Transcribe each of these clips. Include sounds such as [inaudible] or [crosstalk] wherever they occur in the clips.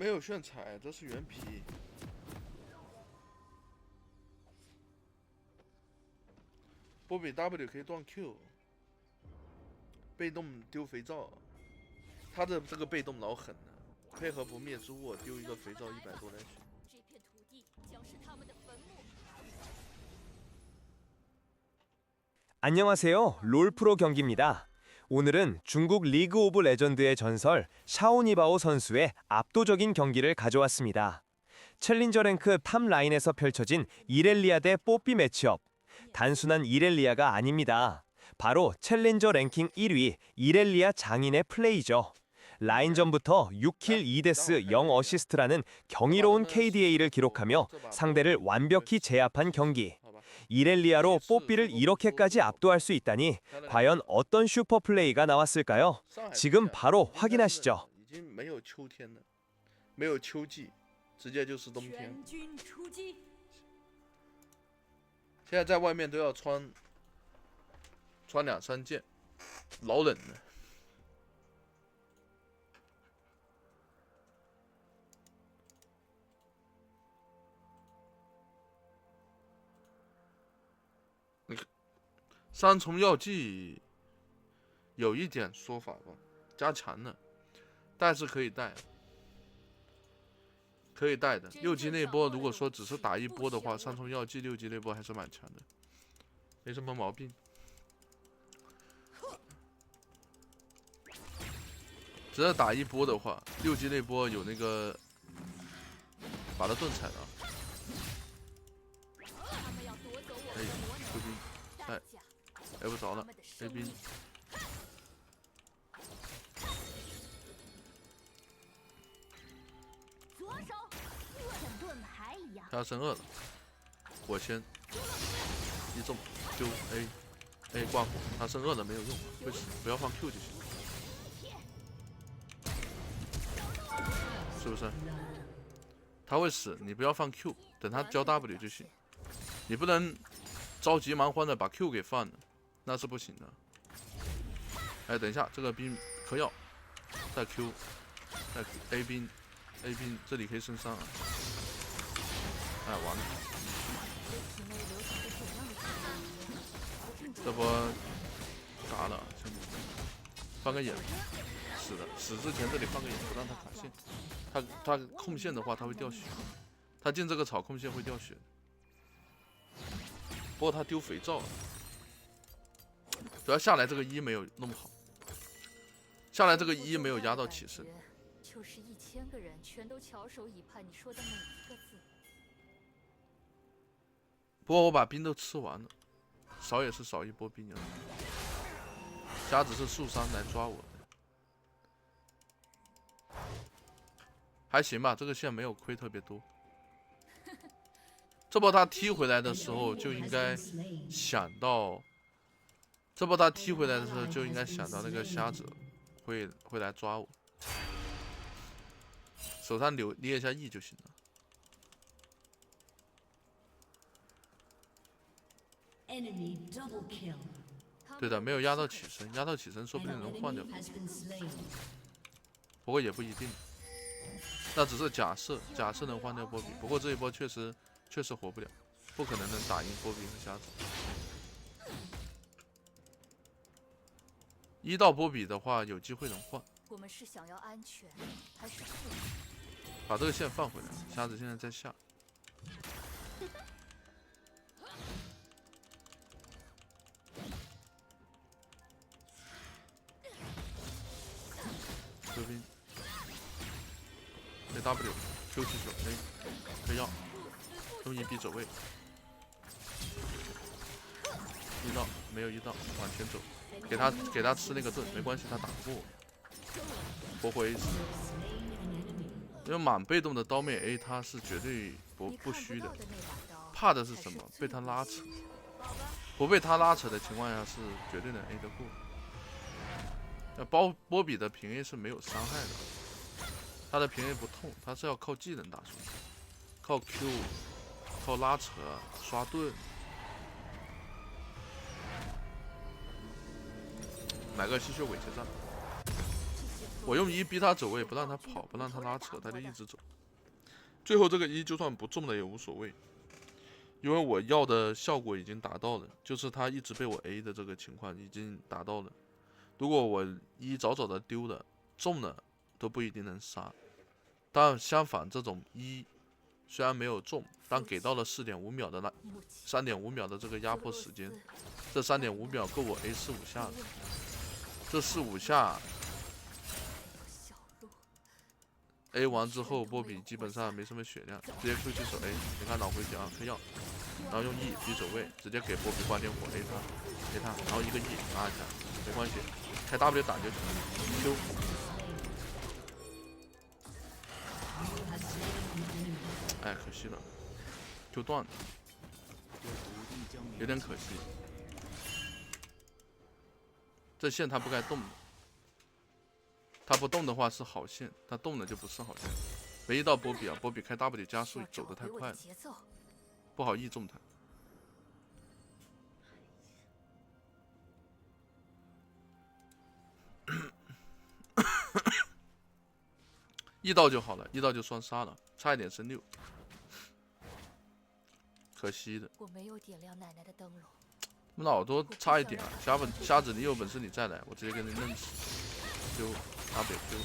没有炫彩，这是原皮。波比 W 可以断 Q，被动丢肥皂，他的这个被动老狠了，配合不灭之握丢一个肥皂一百多来血。 这片土地将是他们的坟墓。 안녕하세요. 롤프로 경기입니다. 오늘은 중국 리그 오브 레전드의 전설 샤오니바오 선수의 압도적인 경기를 가져왔습니다. 챌린저 랭크 탑 라인에서 펼쳐진 이렐리아 대 뽀삐 매치업. 단순한 이렐리아가 아닙니다. 바로 챌린저 랭킹 1위 이렐리아 장인의 플레이죠. 라인전부터 6킬 2데스 0 어시스트라는 경이로운 KDA를 기록하며 상대를 완벽히 제압한 경기. 好吧， 이렐리아로 뽀삐를 이렇게까지 압도할 수 있다니 과연 어떤 슈퍼 플레이가 나왔을까요? 上海 지금 不下 바로 应该是 확인하시죠. 已经没有秋天了，没有秋季，直接就是冬天。全军出击！现在在外面都要穿穿两三件，老冷了。 三重药剂有一点说法吧，加强了，但是可以带，可以带的。六级那波如果说只是打一波的话，三重药剂六级那波还是蛮强的，没什么毛病。只要打一波的话，六级那波有那个把他盾踩了，挨不着了，A 兵。左手，像盾牌一样。他升二了，火先一中丢 A A 挂火，他升二了没有用，不行，不要放 Q 就行，是不是？他会死，你不要放 Q，等他交 W 就行，你不能着急忙慌的把 Q 给放了，那是不行的。哎，等一下，这个兵嗑药，再 Q，再 A 兵，A 兵这里可以升三啊。哎，完了，这波嘎了，兄弟，放个眼，死的，死之前这里放个眼，不让他卡线，他他控线的话他会掉血，他进这个草控线会掉血。不过他丢肥皂了，主要下来这个一没有弄好，下来这个一没有压到起身，就是一千个人全都翘首以盼你说的每一个字。不过我把兵都吃完了，少也是少一波兵了，瞎子是树伤来抓我。还行吧，这个线没有亏特别多。这波他踢回来的时候就应该想到，这波他踢回来的时候就应该想到那个瞎子会会来抓我，手上留捏一下 E 就行了。对的，没有压到起身，压到起身说不定能换掉.不过也不一定。那只是假设，假设能换掉波比。不过这一波确实确实活不了，不可能能打赢波比和瞎子。一到波比的话，有机会能换，我们是想要安全，还是？把这个线放回来。瞎子现在在下，一刀没有一刀，往前走，给他给他吃那个盾，没关系，他打不过我，活活一死。因为满被动的刀妹 A 他是绝对不不虚的怕的是什么？被他拉扯，不被他拉扯的情况下是绝对能 A 得过。那包波比的平 A 是没有伤害的，他的平 A 不痛，他是要靠技能打出去，靠 Q，靠拉扯、刷盾。买个吸血鬼结账，我用一逼他走位，不让他跑，不让他拉扯，他就一直走。最后这个一就算不中了也无所谓，因为我要的效果已经达到了，就是他一直被我 A 的这个情况已经达到了。如果我一早早的丢了，中了都不一定能杀。但相反，这种一虽然没有中，但给到了四点五秒的那三点五秒的这个压迫时间，这三点五秒够我 A 四五下了。这四五下 A 完之后，波比基本上没什么血量，直接 Q 起手 A，你看脑回血啊，开药，然后用 E 逼走位，直接给波比挂点火 A 他，A 他，然后一个 E 拉一下，没关系，开 W 打就行了，Q，哎，可惜了就断了，有点可惜。这线他不该动的，他不动的话是好线，他动了就不是好线。没遇到波比啊，波比开 W 加速走得太快了，不好 E 中他。[coughs] 一刀就好了，一刀就双杀了，差一点升六，可惜的。我没有点亮奶奶的灯笼，那耳朵差一点啊，瞎本瞎子，你有本事你再来，我直接给你弄死。就打北 Q，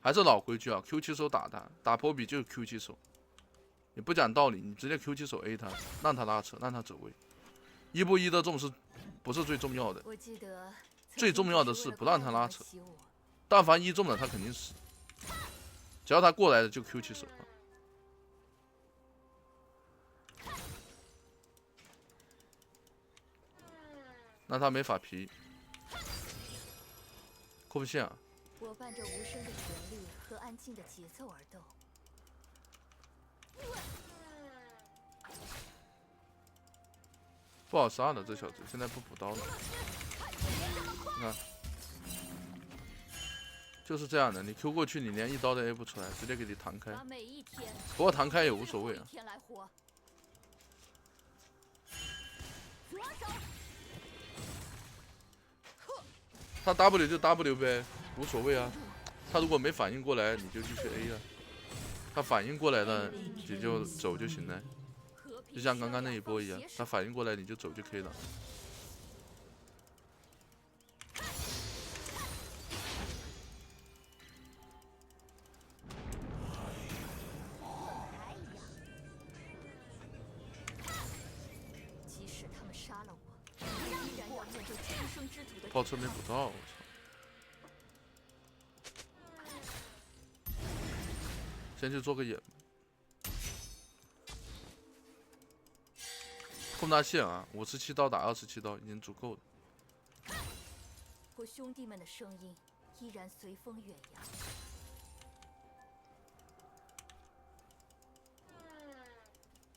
还是老规矩啊，Q 起手打他，打波比就是 Q 起手，你不讲道理，你直接 Q 起手 A 他，让他拉扯，让他走位，一不一的中是，不是最重要的，最重要的是不让他拉扯但凡一中了他肯定死，只要他过来了就 Q 起手那他没法皮，过不线啊！我伴着无声的旋律和安静的节奏而动。不好杀的，这小子现在不补刀了。你看，就是这样的，你 Q 过去，你连一刀都 A 不出来，直接给你弹开。不过弹开也无所谓啊当一。他 W 就 W 呗，无所谓啊。他如果没反应过来，你就继续 A 啊。他反应过来了，你就走就行了，就像刚刚那一波一样。他反应过来你就走就可以了。然要面对出生之土的炮车没补到，我操！先去做个眼。控大线啊，五十七刀打二十七刀已经足够了。我兄弟们的声音依然随风远扬。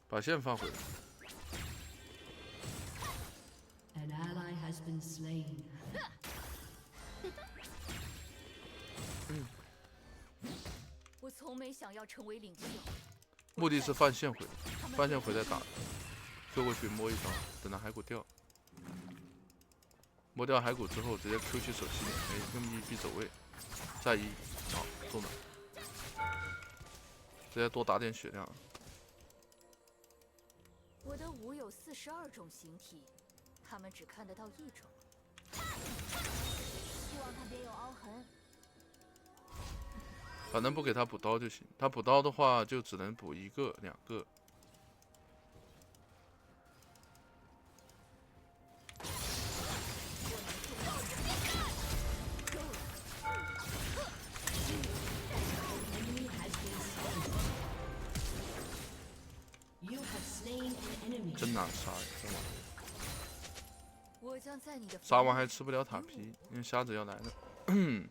把线放回来。Been slain. [laughs] 我从没想要成为领袖，目的是放线回放线回再打，Q 过去摸一刀，等到骸骨掉，摸掉骸骨之后直接 Q 起手气点，哎，用一逼走位，再一，好中了，直接多打点血量，我的舞有四十二种形体，他们只看得到一种。希望他别有凹痕。反正不给他补刀就行，他补刀的话就只能补一个两个.真难杀呀，杀完还吃不了塔皮，因为瞎子要来了。[clears throat]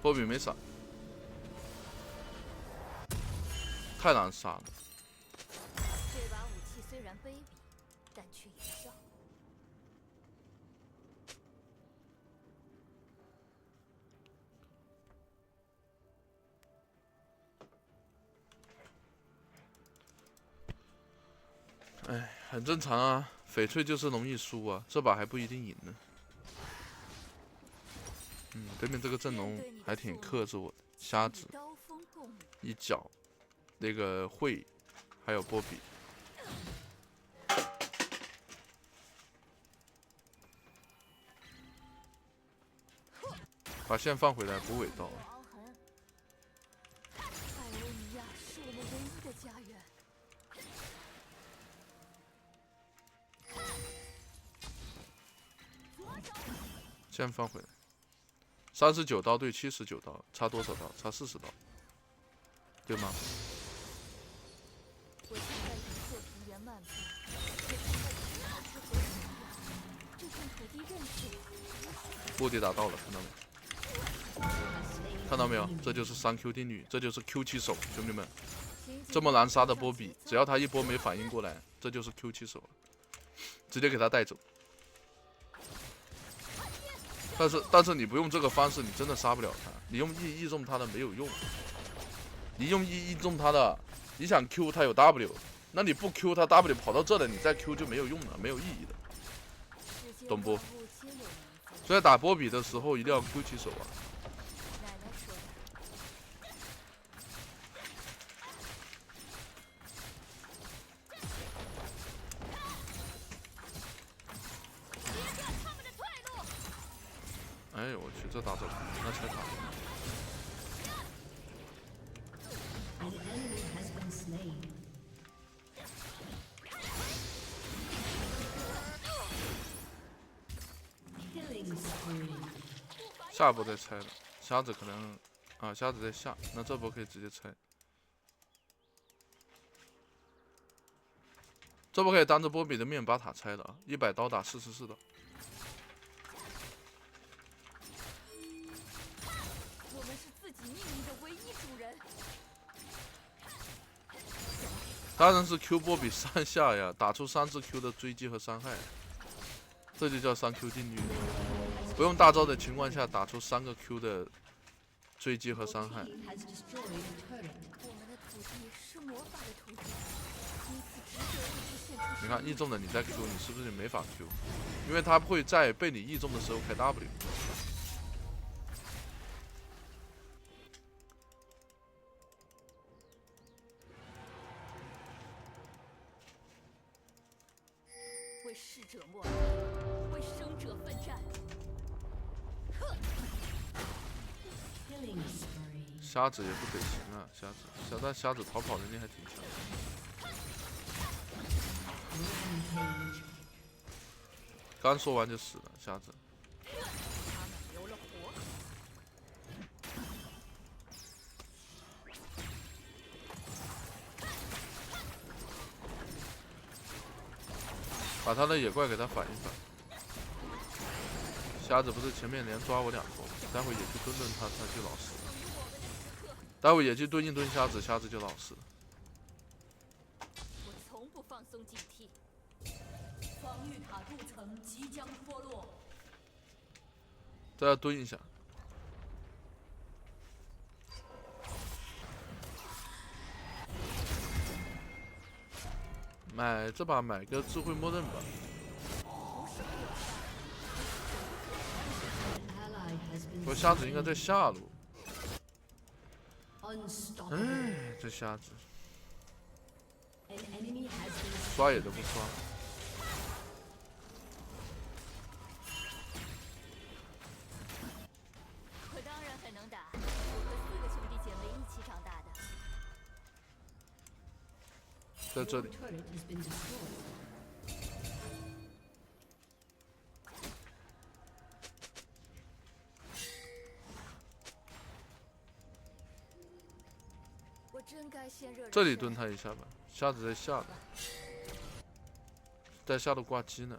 波比没闪，太难杀了。这把武器虽然卑鄙，但却有效。哎很正常啊，翡翠就是容易输啊，这把还不一定赢呢。嗯，对面这个阵容还挺克制我的，瞎子，一脚，那个会，还有波比。把线放回来补尾刀。先放回来。三十九刀对七十九刀，差多少刀？差四十刀，对吗？目的达到了，看到没？看到没有？这就是三 Q 定律，这就是 Q 七手，兄弟们，这么难杀的波比，只要他一波没反应过来，这就是 Q 七手，直接给他带走。但是但是你不用这个方式，你真的杀不了他。你用 E 一中他的没有用，你用 E 一中他的，你想 Q 他有 W，那你不 Q 他 W 跑到这了，你再 Q 就没有用了，没有意义的。懂不所以打波比的时候一定要 Q 起手啊。哎呦我去，这打走了，那才打。An enemy has been slain. Killing spree. 下一波再拆了，瞎子可能啊，瞎子在下，那这波可以直接拆。这波可以当着波比的面把塔拆了啊，一百刀打四十四刀。的唯一主人。当然是 Q 波比三下呀，打出三次 Q 的追击和伤害，这就叫三 Q 定律。不用大招的情况下，打出三个 Q 的追击和伤害。你看 E 中的你在 Q，你是不是就没法 Q？因为他会在被你 E 中的时候开 W。为逝者默哀，为生者奋战。瞎子也不给行啊，瞎子，小但瞎子逃跑能力还挺强。刚说完就死了，瞎子。把他的野怪给他反一反。瞎子不是前面连抓我两波吗，待会也去蹲蹲他，他就老实了。待会也去蹲一蹲瞎子，瞎子就老实了。我从不放松警惕。防御塔镀层即将脱落。蹲一下。买这把，买个智慧默认吧。我瞎子应该在下路。哎，这瞎子。刷野都不刷。在这里这里蹲他一下吧。瞎子在下的，在下路挂机呢。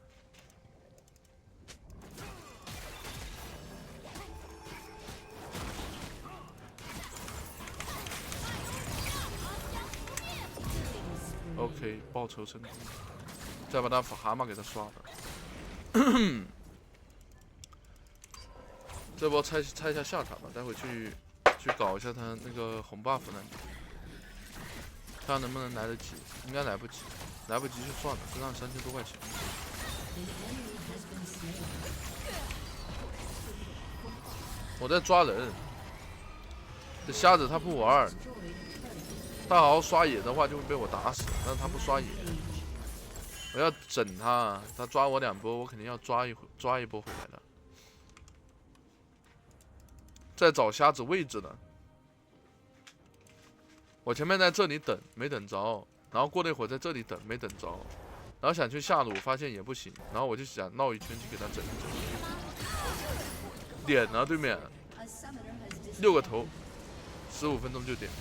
OK，报仇成功，再把他蛤蟆给他刷了。[clears throat] 这波拆拆一下下塔吧，待会去去搞一下他那个红 buff 呢，看能不能来得及，应该来不及。来不及就算了，身上三千多块钱。我在抓人，这瞎子他不玩儿，Destroyed a turret. 他好好刷野的话就会被我打死，但是他不刷野，我要整他，他抓我两波，我肯定要抓一回抓一波回来的。在找瞎子位置呢，我前面在这里等没等着，然后过了一会儿在这里等没等着，然后想去下路发现也不行，然后我就想绕一圈去给他整一整，点了对面。六个头，十五分钟就点。